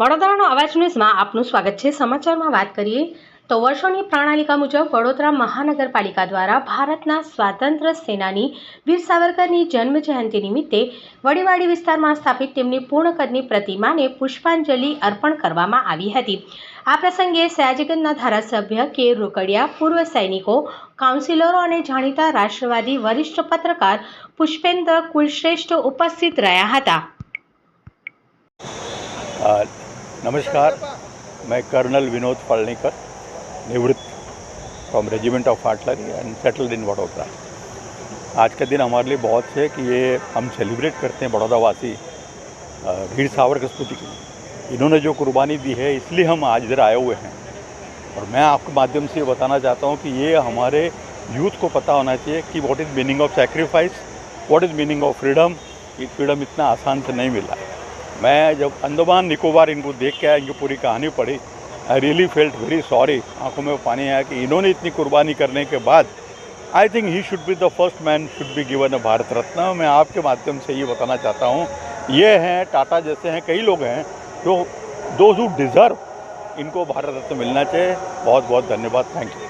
વડોદરાનો અવાજ ન્યૂઝમાં આપનું સ્વાગત છે. સમાચારમાં વાત કરીએ તો વર્ષોની પ્રણાલિકા મુજબ વડોદરા મહાનગરપાલિકા દ્વારા ભારતના સ્વાતંત્ર્ય સેનાની વીર સાવરકરની જન્મ જયંતિ નિમિત્તે વડીવાડી વિસ્તારમાં સ્થાપિત તેમની પૂર્ણ કદની પ્રતિમાને પુષ્પાંજલિ અર્પણ કરવામાં આવી હતી. આ પ્રસંગે સયાજીગંજના ધારાસભ્ય કે રોકડિયા પૂર્વ સૈનિકો, કાઉન્સિલરો અને જાણીતા રાષ્ટ્રવાદી વરિષ્ઠ પત્રકાર પુષ્પેન્દ્ર કુલશ્રેષ્ઠ ઉપસ્થિત રહ્યા હતા. नमस्कार, मैं कर्नल विनोद पलनीकर, निवृत्त from regiment of artillery and settled in Vadodara आज का दिन हमारे लिए बहुत है कि ये हम सेलिब्रेट करते हैं बड़ौदा वासी वीर सावरकर स्मृति के इन्होंने जो कुर्बानी दी है, इसलिए हम आज इधर आए हुए हैं। और मैं आपके माध्यम से बताना चाहता हूँ कि ये हमारे यूथ को पता होना चाहिए कि what is meaning of sacrifice what is meaning of freedom ये फ्रीडम इतना आसान से नहीं मिला। मैं जब अंडमान निकोबार इनको देख के आया, इनकी पूरी कहानी पढ़ी I really felt very sorry आँखों में पानी आया कि इन्होंने इतनी कुर्बानी करने के बाद I think he should be the first man should be given a Bharat Ratna मैं आपके माध्यम से ये बताना चाहता हूँ, ये हैं, टाटा जैसे हैं, कई लोग हैं, जो दो डिज़र्व इनको भारत रत्न मिलना चाहिए. बहुत बहुत धन्यवाद. Thank you